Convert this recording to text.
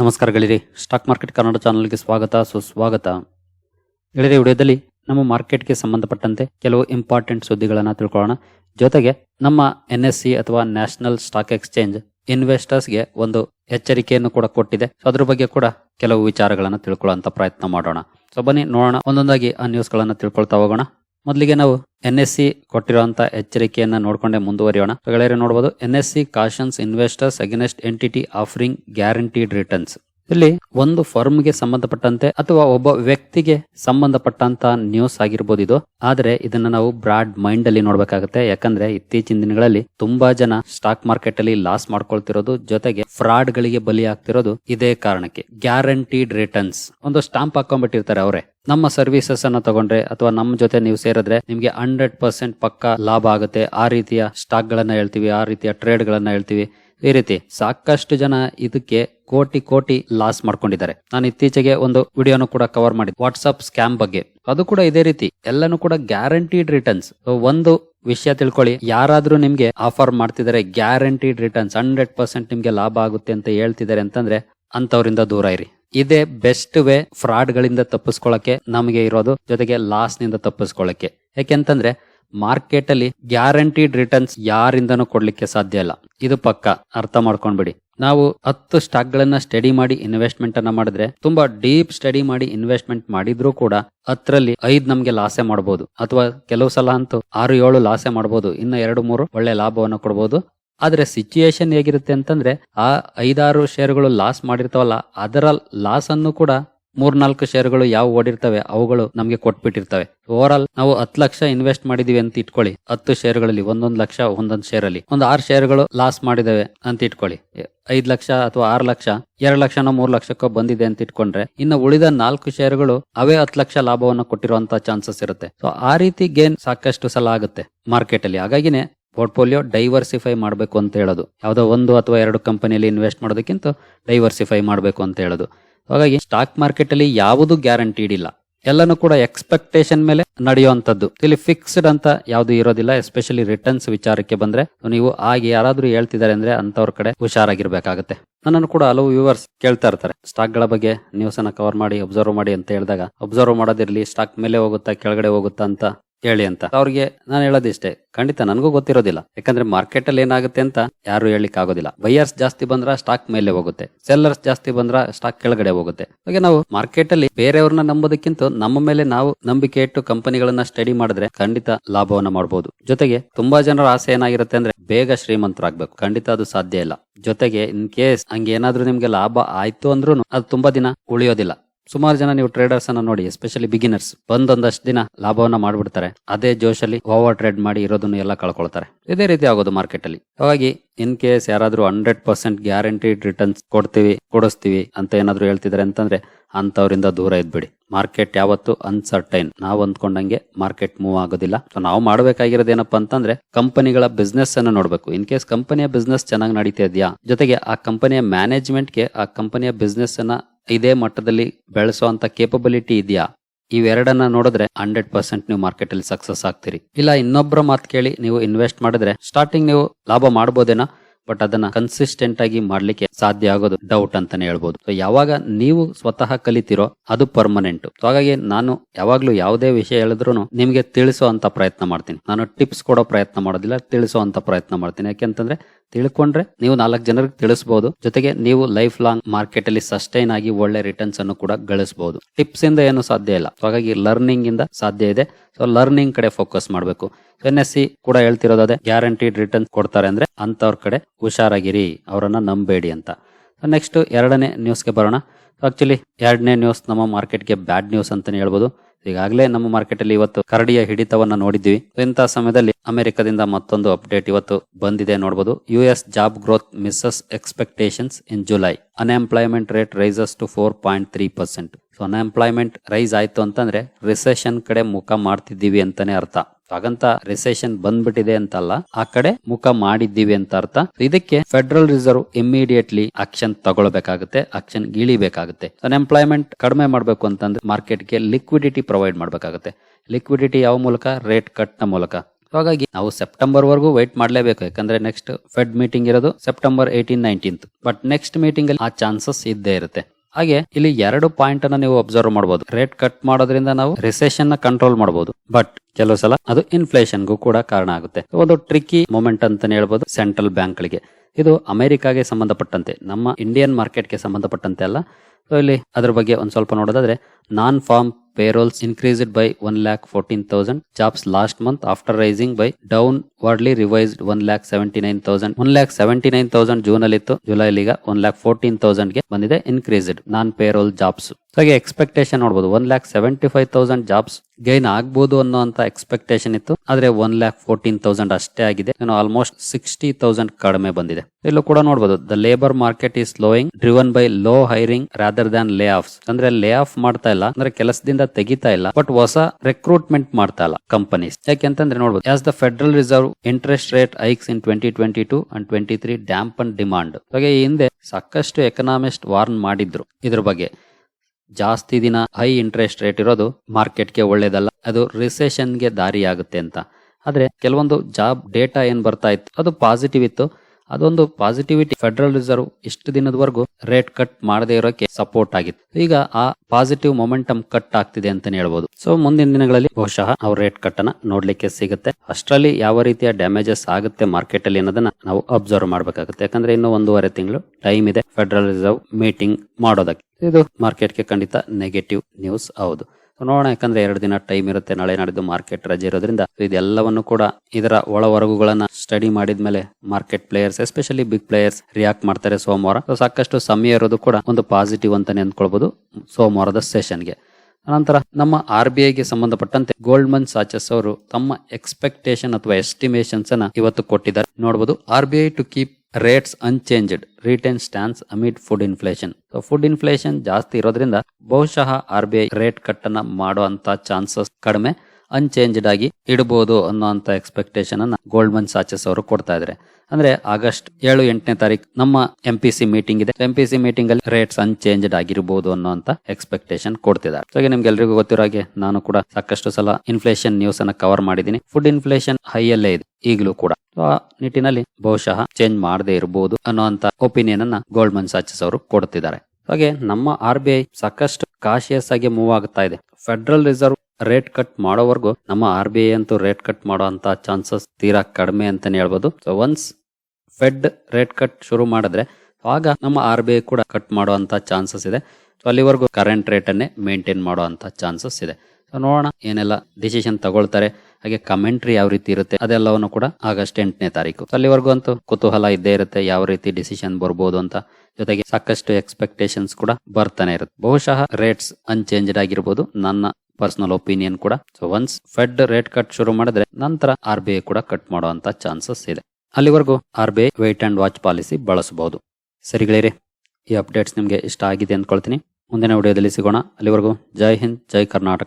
ನಮಸ್ಕಾರ ಗೆಳೆಯರಿ stock market Kannada ಚಾನಲ್ಗೆ ಸ್ವಾಗತ, ಸುಸ್ವಾಗತ. ಗೆಳೆಯರಿ ವಿಡಿಯೋದಲ್ಲಿ ನಮ್ಮ ಮಾರ್ಕೆಟ್ಗೆ ಸಂಬಂಧಪಟ್ಟಂತೆ ಕೆಲವು ಇಂಪಾರ್ಟೆಂಟ್ ಸುದ್ದಿಗಳನ್ನು ತಿಳ್ಕೊಳ್ಳೋಣ. ಜೊತೆಗೆ ನಮ್ಮ ಎನ್ ಎಸ್ ಸಿ ಅಥವಾ ನ್ಯಾಷನಲ್ ಸ್ಟಾಕ್ ಎಕ್ಸ್ಚೇಂಜ್ ಇನ್ವೆಸ್ಟರ್ಸ್ಗೆ ಒಂದು ಎಚ್ಚರಿಕೆಯನ್ನು ಕೂಡ ಕೊಟ್ಟಿದೆ. ಸೊ ಅದ್ರ ಬಗ್ಗೆ ಕೂಡ ಕೆಲವು ವಿಚಾರಗಳನ್ನು ತಿಳ್ಕೊಳ್ಳುವಂತ ಪ್ರಯತ್ನ ಮಾಡೋಣ. ಸೊ ಬನ್ನಿ, ನೋಡೋಣ. ಒಂದೊಂದಾಗಿ ಆ ನ್ಯೂಸ್ಗಳನ್ನು ತಿಳ್ಕೊಳ್ತಾ ಹೋಗೋಣ. ಮೊದಲಿಗೆ ನಾವು ಎನ್ ಎಸ್ ಸಿ ಕೊಟ್ಟಿರುವಂತ ಎಚ್ಚರಿಕೆಯನ್ನ ನೋಡ್ಕೊಂಡೆ ಮುಂದುವರಿಯೋಣ. ಗೆಳೆಯರು ನೋಡಬಹುದು N S C cautions, investors, against entity offering guaranteed returns ಇಲ್ಲಿ ಒಂದು ಫರ್ಮ್ಗೆ ಸಂಬಂಧಪಟ್ಟಂತೆ ಅಥವಾ ಒಬ್ಬ ವ್ಯಕ್ತಿಗೆ ಸಂಬಂಧಪಟ್ಟಂತ ನ್ಯೂಸ್ ಆಗಿರ್ಬೋದು ಇದು. ಆದ್ರೆ ಇದನ್ನ ನಾವು ಬ್ರಾಡ್ ಮೈಂಡ್ ಅಲ್ಲಿ ನೋಡ್ಬೇಕಾಗತ್ತೆ. ಯಾಕಂದ್ರೆ ಇತ್ತೀಚಿನ ದಿನಗಳಲ್ಲಿ ತುಂಬಾ ಜನ ಸ್ಟಾಕ್ ಮಾರ್ಕೆಟ್ ಅಲ್ಲಿ ಲಾಸ್ ಮಾಡ್ಕೊಳ್ತಿರೋದು, ಜೊತೆಗೆ ಫ್ರಾಡ್ ಗಳಿಗೆ ಬಲಿ ಆಗ್ತಿರೋದು ಇದೇ ಕಾರಣಕ್ಕೆ. ಗ್ಯಾರಂಟಿಡ್ ರಿಟರ್ನ್ಸ್ ಒಂದು ಸ್ಟಾಂಪ್ ಹಾಕೊಂಡ್ಬಿಟ್ಟಿರ್ತಾರೆ ಅವರೇ. ನಮ್ಮ ಸರ್ವಿಸಸ್ ಅನ್ನ ತಗೊಂಡ್ರೆ ಅಥವಾ ನಮ್ಮ ಜೊತೆ ನೀವು ಸೇರಿದ್ರೆ ನಿಮ್ಗೆ ಹಂಡ್ರೆಡ್ ಪರ್ಸೆಂಟ್ ಪಕ್ಕ ಲಾಭ ಆಗುತ್ತೆ. ಆ ರೀತಿಯ ಸ್ಟಾಕ್ ಗಳನ್ನ ಹೇಳ್ತೀವಿ, ಆ ರೀತಿಯ ಟ್ರೇಡ್ ಗಳನ್ನ ಹೇಳ್ತೀವಿ. ಈ ರೀತಿ ಸಾಕಷ್ಟು ಜನ ಇದಕ್ಕೆ ಕೋಟಿ ಕೋಟಿ ಲಾಸ್ ಮಾಡ್ಕೊಂಡಿದ್ದಾರೆ. ನಾನು ಇತ್ತೀಚೆಗೆ ಒಂದು ವಿಡಿಯೋನು ಕೂಡ ಕವರ್ ಮಾಡಿ ವಾಟ್ಸ್ಆಪ್ ಸ್ಕ್ಯಾಮ್ ಬಗ್ಗೆ. ಅದು ಕೂಡ ಇದೇ ರೀತಿ. ಎಲ್ಲನೂ ಕೂಡ ಗ್ಯಾರಂಟಿಡ್ ರಿಟರ್ನ್ಸ್ ಒಂದು ವಿಷಯ ತಿಳ್ಕೊಳ್ಳಿ. ಯಾರಾದ್ರೂ ನಿಮ್ಗೆ ಆಫರ್ ಮಾಡ್ತಿದ್ದಾರೆ ಗ್ಯಾರಂಟಿಡ್ ರಿಟರ್ನ್ಸ್ ಹಂಡ್ರೆಡ್ ಪರ್ಸೆಂಟ್ ನಿಮ್ಗೆ ಲಾಭ ಆಗುತ್ತೆ ಅಂತ ಹೇಳ್ತಿದ್ದಾರೆ ಅಂತಂದ್ರೆ ಅಂತವರಿಂದ ದೂರ ಇರಿ. ಇದೇ ಬೆಸ್ಟ್ ವೇ ಫ್ರಾಡ್ ಗಳಿಂದ ತಪ್ಪಿಸ್ಕೊಳಕ್ಕೆ ನಮಗೆ ಇರೋದು, ಜೊತೆಗೆ ಲಾಸ್ನಿಂದ ತಪ್ಪಿಸ್ಕೊಳಕ್ಕೆ ಯಾಕೆಂತಂದ್ರೆ ಮಾರ್ಕೆಟ್ ಅಲ್ಲಿ ಗ್ಯಾರಂಟಿಡ್ ರಿಟರ್ನ್ಸ್ ಯಾರಿಂದನೂ ಕೊಡ್ಲಿಕ್ಕೆ ಸಾಧ್ಯ ಇಲ್ಲ. ಇದು ಪಕ್ಕ. ಅರ್ಥ ಮಾಡ್ಕೊಂಡ್ಬಿಡಿ. ನಾವು ಹತ್ತು ಸ್ಟಾಕ್ ಗಳನ್ನ ಸ್ಟಡಿ ಮಾಡಿ ಇನ್ವೆಸ್ಟ್ಮೆಂಟ್ ಅನ್ನ ಮಾಡಿದ್ರೆ, ತುಂಬಾ ಡೀಪ್ ಸ್ಟಡಿ ಮಾಡಿ ಇನ್ವೆಸ್ಟ್ಮೆಂಟ್ ಮಾಡಿದ್ರು ಕೂಡ ಹತ್ತರಲ್ಲಿ ಐದ್ ನಮ್ಗೆ ಲಾಸೆ ಮಾಡಬಹುದು ಅಥವಾ ಕೆಲವು ಸಲ ಅಂತೂ ಆರು ಏಳು ಲಾಸೆ ಮಾಡಬಹುದು ಇನ್ನ ಎರಡು ಮೂರು ಒಳ್ಳೆ ಲಾಭವನ್ನು ಕೊಡಬಹುದು ಆದ್ರೆ ಸಿಚುಯೇಷನ್ ಹೇಗಿರುತ್ತೆ ಅಂತಂದ್ರೆ, ಆ ಐದಾರು ಶೇರ್ಗಳು ಲಾಸ್ ಮಾಡಿರ್ತಾವಲ್ಲ, ಅದರ ಲಾಸ್ ಅನ್ನು ಕೂಡ ಮೂರ್ನಾಲ್ಕು ಶೇರ್ಗಳು ಯಾವ ಓಡಿರ್ತವೆ ಅವುಗಳು ನಮಗೆ ಕೊಟ್ಬಿಟ್ಟಿರ್ತವೆ. ಓವರ್ ಆಲ್ ನಾವು ಹತ್ತು ಲಕ್ಷ ಇನ್ವೆಸ್ಟ್ ಮಾಡಿದೀವಿ ಅಂತ ಇಟ್ಕೊಳ್ಳಿ. ಹತ್ತು ಶೇರ್ಗಳಲ್ಲಿ ಒಂದೊಂದು ಲಕ್ಷ, ಒಂದೊಂದು ಶೇರ್ ಅಲ್ಲಿ ಒಂದು ಆರು ಶೇರ್ಗಳು ಲಾಸ್ ಮಾಡಿದವೆ ಅಂತ ಇಟ್ಕೊಳ್ಳಿ. ಐದ್ ಲಕ್ಷ ಅಥವಾ ಆರು ಲಕ್ಷ, ಎರಡು ಲಕ್ಷನೋ ಮೂರು ಲಕ್ಷಕ್ಕೋ ಬಂದಿದೆ ಅಂತ ಇಟ್ಕೊಂಡ್ರೆ ಇನ್ನು ಉಳಿದ ನಾಲ್ಕು ಶೇರ್ಗಳು ಅವೇ ಹತ್ತು ಲಕ್ಷ ಲಾಭವನ್ನು ಕೊಟ್ಟಿರುವಂತ ಚಾನ್ಸಸ್ ಇರುತ್ತೆ. ಸೊ ಆ ರೀತಿ ಗೇನ್ ಸಾಕಷ್ಟು ಸಲ ಆಗುತ್ತೆ ಮಾರ್ಕೆಟ್ ಅಲ್ಲಿ. ಹಾಗಾಗಿನೇ ಪೋರ್ಟ್ಫೋಲಿಯೋ ಡೈವರ್ಸಿಫೈ ಮಾಡಬೇಕು ಅಂತ ಹೇಳೋದು. ಯಾವುದೋ ಒಂದು ಅಥವಾ ಎರಡು ಕಂಪನಿಯಲ್ಲಿ ಇನ್ವೆಸ್ಟ್ ಮಾಡೋದಕ್ಕಿಂತ ಡೈವರ್ಸಿಫೈ ಮಾಡಬೇಕು ಅಂತ ಹೇಳೋದು. ಹಾಗಾಗಿ ಸ್ಟಾಕ್ ಮಾರ್ಕೆಟ್ ಅಲ್ಲಿ ಯಾವುದು ಗ್ಯಾರಂಟಿಡ್ ಇಲ್ಲ. ಎಲ್ಲನೂ ಕೂಡ ಎಕ್ಸ್ಪೆಕ್ಟೇಷನ್ ಮೇಲೆ ನಡೆಯುವಂತದ್ದು ಇಲ್ಲಿ ಫಿಕ್ಸ್ಡ್ ಅಂತ ಯಾವುದು ಇರೋದಿಲ್ಲ ಎಸ್ಪೆಷಲಿ ರಿಟರ್ನ್ಸ್ ವಿಚಾರಕ್ಕೆ ಬಂದ್ರೆ. ನೀವು ಹಾಗೆ ಯಾರಾದ್ರೂ ಹೇಳ್ತಿದ್ದಾರೆ ಅಂದ್ರೆ ಅಂತವ್ರ ಕಡೆ ಹುಷಾರಾಗಿರ್ಬೇಕಾಗತ್ತೆ. ನನ್ನನ್ನು ಕೂಡ ಹಲವು ವ್ಯೂವರ್ಸ್ ಕೇಳ್ತಾ ಇರ್ತಾರೆ. ಸ್ಟಾಕ್ಗಳ ಬಗ್ಗೆ ನ್ಯೂಸ್ ಅನ್ನ ಕವರ್ ಮಾಡಿ ಅಬ್ಸರ್ವ್ ಮಾಡಿ ಅಂತ ಹೇಳಿದಾಗ ಅಬ್ಸರ್ವ್ ಮಾಡೋದಿರ್ಲಿ ಸ್ಟಾಕ್ ಮೇಲೆ ಹೋಗುತ್ತಾ, ಕೆಳಗಡೆ ಹೋಗುತ್ತಾ ಅಂತ ಹೇಳಿ ಅಂತ. ಅವ್ರಿಗೆ ನಾನು ಹೇಳೋದಿಷ್ಟೇ ಖಂಡಿತ ನನಗೂ ಗೊತ್ತಿರೋದಿಲ್ಲ. ಯಾಕಂದ್ರೆ ಮಾರ್ಕೆಟ್ ಅಲ್ಲಿ ಏನಾಗುತ್ತೆ ಅಂತ ಯಾರು ಹೇಳಿಕ್ ಆಗೋದಿಲ್ಲ ಬೈಯರ್ಸ್ ಜಾಸ್ತಿ ಬಂದ್ರ ಸ್ಟಾಕ್ ಮೇಲೆ ಹೋಗುತ್ತೆ. ಸೆಲ್ಲರ್ಸ್ ಜಾಸ್ತಿ ಬಂದ್ರ ಸ್ಟಾಕ್ ಕೆಳಗಡೆ ಹೋಗುತ್ತೆ. ಹಾಗೆ ನಾವು ಮಾರ್ಕೆಟ್ ಅಲ್ಲಿ ಬೇರೆಯವ್ರನ್ನ ನಂಬೋದಕ್ಕಿಂತ ನಮ್ಮ ಮೇಲೆ ನಾವು ನಂಬಿಕೆ ಇಟ್ಟು ಕಂಪನಿಗಳನ್ನ ಸ್ಟಡಿ ಮಾಡಿದ್ರೆ ಖಂಡಿತ ಲಾಭವನ್ನ ಮಾಡಬಹುದು ಜೊತೆಗೆ ತುಂಬಾ ಜನರ ಆಸೆ ಏನಾಗಿರುತ್ತೆ ಅಂದ್ರೆ ಬೇಗ ಶ್ರೀಮಂತರಾಗ್ಬೇಕು. ಖಂಡಿತ ಅದು ಸಾಧ್ಯ ಇಲ್ಲ. ಜೊತೆಗೆ ಇನ್ ಕೇಸ್ ಹಂಗೆ ಏನಾದ್ರೂ ನಿಮ್ಗೆ ಲಾಭ ಆಯ್ತು ಅಂದ್ರೂ ಅದು ತುಂಬಾ ದಿನ ಉಳಿಯೋದಿಲ್ಲ. ಸುಮಾರು ಜನ ನೀವು ಟ್ರೇಡರ್ಸ್ ಅನ್ನ ನೋಡಿ ಎಸ್ಪೆಷಲಿ ಬಿಗಿನರ್ಸ್ ಒಂದೊಂದಷ್ಟು ದಿನ ಲಾಭವನ್ನ ಮಾಡ್ಬಿಡ್ತಾರೆ. ಅದೇ ಜೋಶಲ್ಲಿ ಓವರ್ ಟ್ರೇಡ್ ಮಾಡಿ ಇರೋದನ್ನು ಎಲ್ಲ ಕಳ್ಕೊಳ್ತಾರೆ. ಇದೇ ರೀತಿ ಆಗೋದು ಮಾರ್ಕೆಟ್ ಅಲ್ಲಿ ಹಾಗಾಗಿ, ಇನ್ ಕೇಸ್ ಯಾರಾದ್ರೂ ಹಂಡ್ರೆಡ್ ಪರ್ಸೆಂಟ್ ಗ್ಯಾರಂಟಿಡ್ ರಿಟರ್ನ್ಸ್ ಕೊಡ್ತೀವಿ, ಕೊಡಿಸ್ತೀವಿ ಅಂತ ಏನಾದ್ರು ಹೇಳ್ತಿದ್ದಾರೆ ಅಂತಂದ್ರೆ ಅಂತವರಿಂದ ದೂರ ಇದ್ಬಿಡಿ. ಮಾರ್ಕೆಟ್ ಯಾವತ್ತು ಅನ್ಸರ್ಟೈನ್ ನಾವು ಅಂದ್ಕೊಂಡಂಗೆ ಮಾರ್ಕೆಟ್ ಮೂವ್ ಆಗೋದಿಲ್ಲ. ಸೊ ನಾವು ಮಾಡಬೇಕಾಗಿರೋದು ಏನಪ್ಪ ಅಂತಂದ್ರೆ, ಕಂಪನಿಗಳ ಬಿಸ್ನೆಸ್ ಅನ್ನು ನೋಡಬೇಕು. ಇನ್ ಕೇಸ್ ಕಂಪನಿಯ ಬಿಸ್ನೆಸ್ ಚೆನ್ನಾಗಿ ನಡೀತಾ ಇದೆಯಾ? ಜೊತೆಗೆ ಆ ಕಂಪನಿಯ ಮ್ಯಾನೇಜ್ಮೆಂಟ್ಗೆ ಆ ಕಂಪನಿಯ ಬಿಸ್ನೆಸ್ ಅನ್ನ ಇದೇ ಮಟ್ಟದಲ್ಲಿ ಬೆಳೆಸುವಂತ ಕೇಪಬಿಲಿಟಿ ಇದೆಯಾ? ಇವೆರಡನ್ನ ನೋಡಿದ್ರೆ ಹಂಡ್ರೆಡ್ ಪರ್ಸೆಂಟ್ ನೀವು ಮಾರ್ಕೆಟ್ ಅಲ್ಲಿ ಸಕ್ಸಸ್ ಆಗ್ತೀರಿ. ಇಲ್ಲ ಇನ್ನೊಬ್ಬರ ಮಾತು ಕೇಳಿ ನೀವು ಇನ್ವೆಸ್ಟ್ ಮಾಡಿದ್ರೆ ಸ್ಟಾರ್ಟಿಂಗ್ ನೀವು ಲಾಭ ಮಾಡ್ಬೋದೇನಾ? ಬಟ್ ಅದನ್ನ ಕನ್ಸಿಸ್ಟೆಂಟ್ ಆಗಿ ಮಾಡ್ಲಿಕ್ಕೆ ಸಾಧ್ಯ ಆಗೋದು ಡೌಟ್ ಅಂತಾನೆ ಹೇಳ್ಬೋದು. ಸೊ ಯಾವಾಗ ನೀವು ಸ್ವತಃ ಕಲಿತಿರೋ ಅದು ಪರ್ಮನೆಂಟ್ ಸೊ ಹಾಗಾಗಿ ನಾನು ಯಾವಾಗ್ಲೂ ಯಾವುದೇ ವಿಷಯ ಹೇಳಿದ್ರು ನಿಮ್ಗೆ ತಿಳಿಸೋ ಅಂತ ಪ್ರಯತ್ನ ಮಾಡ್ತೀನಿ. ನಾನು ಟಿಪ್ಸ್ ಕೊಡೋ ಪ್ರಯತ್ನ ಮಾಡೋದಿಲ್ಲ ತಿಳಿಸೋ ಅಂತ ಪ್ರಯತ್ನ ಮಾಡ್ತೀನಿ. ಯಾಕೆಂತಂದ್ರೆ ತಿಳ್ಕೊಂಡ್ರೆ ನೀವು ನಾಲ್ಕು ಜನರಿಗೆ ತಿಳಿಸಬಹುದು ಜೊತೆಗೆ ನೀವು ಲೈಫ್ ಲಾಂಗ್ ಮಾರ್ಕೆಟ್ ಅಲ್ಲಿ ಸಸ್ಟೈನ್ ಆಗಿ ಒಳ್ಳೆ ರಿಟರ್ನ್ಸ್ ಅನ್ನು ಕೂಡ ಗಳಿಸಬಹುದು ಟಿಪ್ಸ್ ಇಂದ ಏನು ಸಾಧ್ಯ ಇಲ್ಲ. ಹಾಗಾಗಿ ಲರ್ನಿಂಗ್ ಇಂದ ಸಾಧ್ಯ ಇದೆ. ಸೊ ಲರ್ನಿಂಗ್ ಕಡೆ ಫೋಕಸ್ ಮಾಡಬೇಕು. ಎನ್ ಕೂಡ ಹೇಳ್ತಿರೋದೇ ಗ್ಯಾರಂಟಿಡ್ ರಿಟರ್ನ್ ಕೊಡ್ತಾರೆ ಅಂದ್ರೆ ಅಂತವ್ರ ಕಡೆ ಹುಷಾರಾಗಿರಿ, ಅವರನ್ನ ನಂಬೇಡಿ ಅಂತ. ನೆಕ್ಸ್ಟ್ ಎರಡನೇ ನ್ಯೂಸ್ಗೆ ಬರೋಣ. ಆಕ್ಚುಲಿ ಎರಡನೇ ನ್ಯೂಸ್ ನಮ್ಮ ಮಾರ್ಕೆಟ್ಗೆ ಬ್ಯಾಡ್ ನ್ಯೂಸ್ ಅಂತಾನೆ ಹೇಳ್ಬೋದು. ಈಗಾಗಲೇ ನಮ್ಮ ಮಾರ್ಕೆಟ್ ಅಲ್ಲಿ ಇವತ್ತು ಕರಡಿಯ ಹಿಡಿತವನ್ನ ನೋಡಿದ್ವಿ ಇಂತಹ ಸಮಯದಲ್ಲಿ ಅಮೆರಿಕದಿಂದ ಮತ್ತೊಂದು ಅಪ್ಡೇಟ್ ಇವತ್ತು ಬಂದಿದೆ ನೋಡಬಹುದು U S job growth misses expectations in July unemployment rate rises to four point three percent so unemployment rise ಆಯ್ತು ಅಂತಂದ್ರೆ ರಿಸೆಷನ್ ಕಡೆ ಮುಖ ಮಾಡ್ತಿದ್ದೀವಿ ಅಂತಾನೆ ಅರ್ಥ. ಹಾಗಂತ ರಿಸೆಷನ್ ಬಂದ್ಬಿಟ್ಟಿದೆ ಅಂತಲ್ಲ, ಆ ಕಡೆ ಮುಖ ಮಾಡಿದ್ದೀವಿ ಅಂತ ಅರ್ಥ. ಇದಕ್ಕೆ ಫೆಡರಲ್ ರಿಸರ್ವ್ ಇಮಿಡಿಯೇಟ್ಲಿ ಆಕ್ಷನ್ ತಗೊಳ್ಬೇಕಾಗುತ್ತೆ ಆಕ್ಷನ್ ಇಳಿಬೇಕಾಗುತ್ತೆ ಅನ್ಎಂಪ್ಲಾಯ್ಮೆಂಟ್ ಕಡಿಮೆ ಮಾಡಬೇಕು ಅಂತಂದ್ರೆ ಮಾರ್ಕೆಟ್ಗೆ ಲಿಕ್ವಿಡಿಟಿ ಪ್ರೊವೈಡ್ ಮಾಡಬೇಕಾಗುತ್ತೆ. ಲಿಕ್ವಿಡಿಟಿ ಯಾವ ಮೂಲಕ? ರೇಟ್ ಕಟ್ನ ಮೂಲಕ. ಹಾಗಾಗಿ ನಾವು ಸೆಪ್ಟೆಂಬರ್ ವರೆಗೂ ವೈಟ್ ಮಾಡಲೇಬೇಕು, ಯಾಕಂದ್ರೆ ನೆಕ್ಸ್ಟ್ ಫೆಡ್ ಮೀಟಿಂಗ್ ಇರೋದು September eighteen nineteenth but next meeting ಅಲ್ಲಿ ಆ ಚಾನ್ಸಸ್ ಇದ್ದೇ ಇರುತ್ತೆ. ಹಾಗೆ ಇಲ್ಲಿ ಎರಡು ಪಾಯಿಂಟ್ ಅನ್ನ ನೀವು ಅಬ್ಸರ್ವ್ ಮಾಡಬಹುದು ರೇಟ್ ಕಟ್ ಮಾಡೋದ್ರಿಂದ ನಾವು ರಿಸೆಷನ್ನ ಕಂಟ್ರೋಲ್ ಮಾಡಬಹುದು ಬಟ್ ಕೆಲವು ಸಲ ಅದು ಇನ್ಫ್ಲೇಷನ್ಗೂ ಕೂಡ ಕಾರಣ ಆಗುತ್ತೆ. ಒಂದು ಟ್ರಿಕಿ ಮೂಮೆಂಟ್ ಅಂತಾನೆ ಹೇಳ್ಬೋದು ಸೆಂಟ್ರಲ್ ಬ್ಯಾಂಕ್ ಗಳಿಗೆ. ಇದು ಅಮೆರಿಕಾಗೆ ಸಂಬಂಧಪಟ್ಟಂತೆ, ನಮ್ಮ ಇಂಡಿಯನ್ ಮಾರ್ಕೆಟ್ಗೆ ಸಂಬಂಧಪಟ್ಟಂತೆ ಅಲ್ಲ ಸೊ ಇಲ್ಲಿ ಅದ್ರ ಬಗ್ಗೆ ಒಂದ್ ಸ್ವಲ್ಪ ನೋಡೋದಾದ್ರೆ non farm payrolls increased by one lakh fourteen thousand jobs last month after rising by downwardly revised one lakh seventy nine thousand one lakh seventy nine thousand June ಅಲ್ಲಿ ಇತ್ತು ಜುಲೈ ಈಗ ಒನ್ ಲ್ಯಾಕ್ ಫೋರ್ಟೀನ್ ತೌಸಂಡ್ಗೆ ಬಂದಿದೆ increased non payroll jobs ಹಾಗೆ expectation ನೋಡಬಹುದು one lakh seventy five thousand jobs gain ಆಗ್ಬೋದು ಅನ್ನೋ ಅಂತ ಎಕ್ಸ್ಪೆಕ್ಟೇಷನ್ ಇತ್ತು. ಆದ್ರೆ ಒನ್ ಲ್ಯಾಕ್ ಫೋರ್ಟೀನ್ ತೌಸಂಡ್ ಅಷ್ಟೇ ಆಗಿದೆ. ಆಲ್ಮೋಸ್ಟ್ ಸಿಕ್ಸ್ಟಿ ತೌಸಂಡ್ ಕಡಿಮೆ ಬಂದಿದೆ. ಇಲ್ಲೂ ಕೂಡ ನೋಡಬಹುದು the labour market is slowing driven by low hiring rather than layoff ಅಂದ್ರೆ ಲೇ ಆಫ್ ಮಾಡ್ತಾ ಇಲ್ಲ. ಅಂದ್ರೆ ಕೆಲಸದಿಂದ ತೆಗಿತಾ ಇಲ್ಲ. ಬಟ್ ಹೊಸ ರೆಕ್ರೂಟ್ಮೆಂಟ್ ಮಾಡ್ತಾ ಇಲ್ಲ ಕಂಪನೀಸ್ ಯಾಕೆಂತಂದ್ರೆ ನೋಡಬಹುದು as the federal reserve interest rate hikes in twenty twenty two and twenty three damp and demand ಹಾಗೆ ಈ ಹಿಂದೆ ಸಾಕಷ್ಟು ಎಕನಾಮಿಸ್ಟ್ ವಾರ್ನ್ ಮಾಡಿದ್ರು. ಇದ್ರ ಬಗ್ಗೆ. ಜಾಸ್ತಿ ದಿನ ಹೈ ಇಂಟ್ರೆಸ್ಟ್ ರೇಟ್ ಇರೋದು ಮಾರ್ಕೆಟ್ಗೆ ಒಳ್ಳೇದಲ್ಲ. ಅದು ರಿಸೆಷನ್ಗೆ ದಾರಿ ಆಗುತ್ತೆ ಅಂತ. ಆದ್ರೆ ಕೆಲವೊಂದು ಜಾಬ್ ಡೇಟಾ ಏನ್ ಬರ್ತಾ ಇತ್ತು, ಅದು ಪಾಸಿಟಿವ್ ಇತ್ತು. ಅದೊಂದು ಪಾಸಿಟಿವಿಟಿ ಫೆಡರಲ್ ರಿಸರ್ವ್ ಇಷ್ಟು ದಿನದವರೆಗೂ ರೇಟ್ ಕಟ್ ಮಾಡದೇ ಇರೋಕೆ ಸಪೋರ್ಟ್ ಆಗಿತ್ತು. ಈಗ ಆ ಪಾಸಿಟಿವ್ ಮೊಮೆಂಟಮ್ ಕಟ್ ಆಗ್ತಿದೆ ಅಂತಾನೆ ಹೇಳ್ಬೋದು. ಸೊ ಮುಂದಿನ ದಿನಗಳಲ್ಲಿ ಬಹುಶಃ ಅವ್ರ ರೇಟ್ ಕಟ್ ಅನ್ನ ನೋಡ್ಲಿಕ್ಕೆ ಸಿಗುತ್ತೆ. ಅಷ್ಟರಲ್ಲಿ ಯಾವ ರೀತಿಯ ಡ್ಯಾಮೇಜಸ್ ಆಗುತ್ತೆ ಮಾರ್ಕೆಟ್ ಅಲ್ಲಿ ಅನ್ನೋದನ್ನ ನಾವು ಅಬ್ಸರ್ವ್ ಮಾಡಬೇಕಾಗುತ್ತೆ. ಯಾಕಂದ್ರೆ ಇನ್ನು ಒಂದೂವರೆ ತಿಂಗಳು ಟೈಮ್ ಇದೆ ಫೆಡರಲ್ ರಿಸರ್ವ್ ಮೀಟಿಂಗ್ ಮಾಡೋದಕ್ಕೆ. ಇದು ಮಾರ್ಕೆಟ್ಗೆ ಖಂಡಿತ ನೆಗೆಟಿವ್ ನ್ಯೂಸ್ ಹೌದು. ನೋಡೋಣ, ಯಾಕಂದ್ರೆ ಎರಡು ದಿನ ಟೈಮ್ ಇರುತ್ತೆ, ನಾಳೆ ನಾಡಿದ್ದು ಮಾರ್ಕೆಟ್ ರಜೆ ಇರೋದ್ರಿಂದ. ಇದೆಲ್ಲವನ್ನು ಕೂಡ ಇದರ ಒಳ ಸ್ಟಡಿ ಮಾಡಿದ್ಮೇಲೆ market players especially big players react ಮಾಡ್ತಾರೆ ಸೋಮವಾರ. ಸಾಕಷ್ಟು ಸಮಯ ಇರೋದು ಕೂಡ ಒಂದು ಪಾಸಿಟಿವ್ ಅಂತಾನೆ ಅಂದ್ಕೊಳ್ಬಹುದು ಸೋಮವಾರದ ಸೆಷನ್ಗೆ ನಂತರ ನಮ್ಮ ಆರ್ ಬಿ ಐಗೆ ಸಂಬಂಧಪಟ್ಟಂತೆ ಗೋಲ್ಡ್ಮನ್ ಸಾಚಸ್ ಅವರು ತಮ್ಮ ಎಕ್ಸ್ಪೆಕ್ಟೇಷನ್ ಅಥವಾ ಎಸ್ಟಿಮೇಷನ್ಸ್ ಅನ್ನ ಇವತ್ತು ಕೊಟ್ಟಿದ್ದಾರೆ. ನೋಡಬಹುದು R B I to keep rates unchanged return stance amid food inflation so food inflation ಜಾಸ್ತಿ ಇರೋದ್ರಿಂದ ಬಹುಶಃ R B I rate cut ಅನ್ನ ಮಾಡುವಂತ ಚಾನ್ಸಸ್ ಕಡಿಮೆ. ಅನ್ಚೇಂಜ್ಡ್ ಆಗಿ ಇಡಬಹುದು ಅನ್ನೋಂತ ಎಕ್ಸ್ಪೆಕ್ಟೇಷನ್ ಅನ್ನ ಗೋಲ್ಡ್ಮನ್ ಸಾಚಸ್ ಅವರು ಕೊಡ್ತಾ ಇದ್ದಾರೆ ಅಂದ್ರೆ ಆಗಸ್ಟ್ ಏಳು ಎಂಟನೇ ತಾರೀಕು ನಮ್ಮ ಎಂ ಪಿ ಸಿ ಮೀಟಿಂಗ್ ಇದೆ. ಎಂ ಪಿ ಸಿ ಮೀಟಿಂಗ್ ಅಲ್ಲಿ ರೇಟ್ಸ್ ಅನ್ಚೇಂಜ್ಡ್ ಆಗಿರಬಹುದು ಅನ್ನೋಂತ ಎಕ್ಸ್ಪೆಕ್ಟೇಷನ್ ಕೊಡ್ತಿದ್ದಾರೆ. ಹಾಗೆ ನಿಮ್ಗೆ ಎಲ್ರಿಗೂ ಗೊತ್ತಿರೋ ಹಾಗೆ ನಾನು ಕೂಡ ಸಾಕಷ್ಟು ಸಲ ಇನ್ಫ್ಲೇಷನ್ ನ್ಯೂಸ್ ಅನ್ನ ಕವರ್ ಮಾಡಿದೀನಿ ಫುಡ್ ಇನ್ಫ್ಲೇಷನ್ ಹೈಯಲ್ಲೇ ಇದೆ, ಈಗಲೂ ಕೂಡ. ಆ ನಿಟ್ಟಿನಲ್ಲಿ ಬಹುಶಃ ಚೇಂಜ್ ಮಾಡದೇ ಇರಬಹುದು ಅನ್ನೋಂತ ಒಪಿನಿಯನ್ ಅನ್ನ ಗೋಲ್ಡ್ಮನ್ ಸಾಚಸ್ ಅವರು ಕೊಡ್ತಿದ್ದಾರೆ. ಹಾಗೆ ನಮ್ಮ ಆರ್ ಬಿ ಐ ಸಾಕಷ್ಟು ಕಾಶಿಯಸ್ ಆಗಿ ಮೂವ್ ಆಗ್ತಾ ಇದೆ. ಫೆಡರಲ್ ರಿಸರ್ವ್ ರೇಟ್ ಕಟ್ ಮಾಡೋವರೆಗೂ ನಮ್ಮ ಆರ್ ಬಿ ಐ ಅಂತೂ ರೇಟ್ ಕಟ್ ಮಾಡುವಂತ ಚಾನ್ಸಸ್ ತೀರಾ ಕಡಿಮೆ ಅಂತಾನೆ ಹೇಳ್ಬೋದು. So once Fed rate cut ಶುರು ಮಾಡಿದ್ರೆ, ಆಗ ನಮ್ಮ ಆರ್ ಬಿ ಐ ಕೂಡ ಕಟ್ ಮಾಡುವಂತ ಚಾನ್ಸಸ್ ಇದೆ. ಸೊ ಅಲ್ಲಿವರೆಗೂ ಕರೆಂಟ್ ರೇಟ್ ಅನ್ನೇ ಮೇಂಟೈನ್ ಮಾಡುವಂತ ಚಾನ್ಸಸ್ ಇದೆ. ಸೊ ನೋಡೋಣ ಏನೆಲ್ಲ ಡಿಸಿಷನ್ ತಗೊಳ್ತಾರೆ, ಹಾಗೆ ಕಮೆಂಟ್ರಿ ಯಾವ ರೀತಿ ಇರುತ್ತೆ, ಅದೆಲ್ಲವನ್ನು ಕೂಡ ಆಗಸ್ಟ್ ಎಂಟನೇ ತಾರೀಕು. ಅಲ್ಲಿವರೆಗೂ ಅಂತೂ ಕುತೂಹಲ ಇದ್ದೇ ಇರುತ್ತೆ, ಯಾವ ರೀತಿ ಡಿಸಿಷನ್ ಬರ್ಬೋದು ಅಂತ. ಜೊತೆಗೆ ಸಾಕಷ್ಟು ಎಕ್ಸ್ಪೆಕ್ಟೇಷನ್ಸ್ ಕೂಡ ಬರ್ತಾನೆ ಇರುತ್ತೆ. ಬಹುಶಃ ರೇಟ್ಸ್ ಅನ್ಚೇಂಜ್ಡ್ ಆಗಿರ್ಬೋದು, ನನ್ನ ಪರ್ಸನಲ್ ಒಪಿನಿಯನ್ ಕೂಡ. So once Fed rate cut ಶುರು ಮಾಡಿದ್ರೆ ನಂತರ ಆರ್ ಬಿ ಐ ಕೂಡ ಕಟ್ ಮಾಡುವಂತ ಚಾನ್ಸಸ್ ಇದೆ. ಅಲ್ಲಿವರೆಗೂ R B I wait and watch policy ಬಳಸಬಹುದು. ಸರಿಗಳಿರಿ ಈ ಅಪ್ಡೇಟ್ಸ್ ನಿಮಗೆ ಇಷ್ಟ ಆಗಿದೆ ಅಂದ್ಕೊಳ್ತೀನಿ. ಮುಂದಿನ ವಿಡಿಯೋದಲ್ಲಿ ಸಿಗೋಣ. ಅಲ್ಲಿವರೆಗೂ ಜೈ ಹಿಂದ್, ಜೈ ಕರ್ನಾಟಕ.